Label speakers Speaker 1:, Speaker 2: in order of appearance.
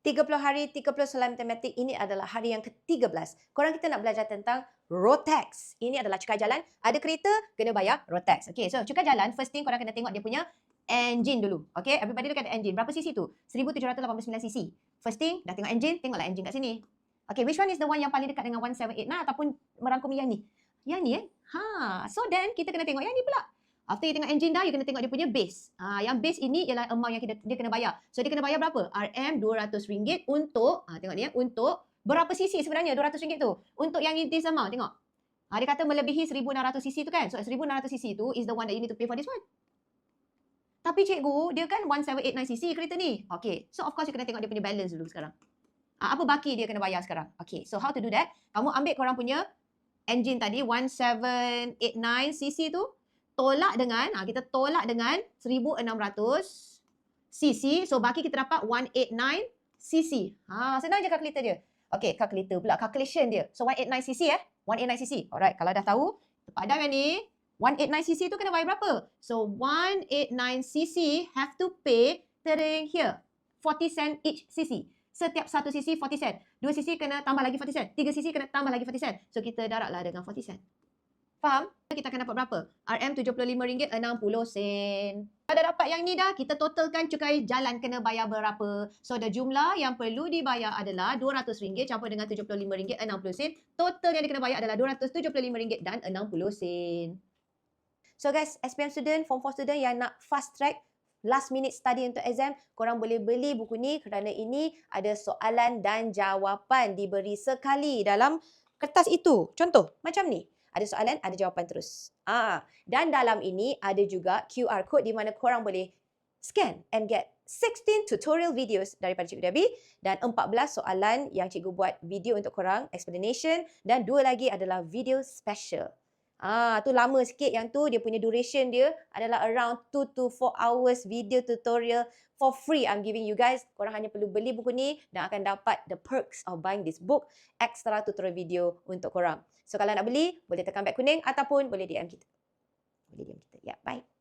Speaker 1: 30 hari 30 soalan matematik ini adalah hari yang ke-13. Korang kita nak belajar tentang road tax. Ini adalah cukai jalan. Ada kereta, kena bayar road tax. Okay, so cukai jalan, first thing korang kena tengok dia punya engine dulu. Okay, everybody look at the engine. Berapa cc tu? 1789 cc. First thing, dah tengok engine, tengoklah engine kat sini. Okay, which one is the one yang paling dekat dengan 178 nah ataupun merangkumi yang ni? Yang ni eh? Ha, so then kita kena tengok yang ni pula. After you tengok engine dah, you kena tengok dia punya base. Ha, yang base ini ialah amount yang kita, dia kena bayar. So dia kena bayar berapa? RM RM200 untuk, ha, tengok ni ya, untuk berapa cc sebenarnya RM200 tu? Untuk yang this amount, tengok. Ha, dia kata melebihi 1600 cc tu kan? So 1600 cc tu is the one that you need to pay for this one. Tapi cikgu, dia kan 1789 cc kereta ni. Okay, so of course you kena tengok dia punya balance dulu sekarang. Ha, apa baki dia kena bayar sekarang? Okay, so how to do that? Kamu ambil korang punya engine tadi, 1789 cc tu tolak dengan, ha, kita tolak dengan 1600 cc. So baki kita dapat 189 cc. Ha, senang je kalkulator dia. Okay, calculator pula, calculation dia. So 189 cc eh. 189 cc. Alright, kalau dah tahu, padam yang ni, 189 cc tu kena bayar berapa? So 189 cc have to pay tering here. 40 cent each cc. Setiap satu cc 40 cent. Dua cc kena tambah lagi 40 cent. Tiga cc kena tambah lagi 40 cent. So kita darablah dengan 40 cent. Faham? Kita akan dapat berapa? RM75.60 sen. Kalau dah dapat yang ni dah, kita totalkan cukai jalan kena bayar berapa. So, the jumlah yang perlu dibayar adalah RM200 campur dengan RM75.60 sen. Total yang dia kena bayar adalah RM275 dan 60 sen. So guys, SPM student, Form 4 student yang nak fast track last minute study untuk exam, korang boleh beli buku ni kerana ini ada soalan dan jawapan diberi sekali dalam kertas itu. Contoh, macam ni. Ada soalan, ada jawapan terus. Ah, dan dalam ini ada juga QR code di mana korang boleh scan and get 16 tutorial videos daripada Cikgu Debbie dan 14 soalan yang cikgu buat video untuk korang, explanation dan dua lagi adalah video special. Ah, tu lama sikit yang tu dia punya duration dia adalah around 2 to 4 hours video tutorial for free. I'm giving you guys. Korang hanya perlu beli buku ni dan akan dapat the perks of buying this book. Extra tutorial video untuk korang. So kalau nak beli, boleh tekan back kuning ataupun boleh DM kita. Boleh DM kita. Ya, yeah, bye.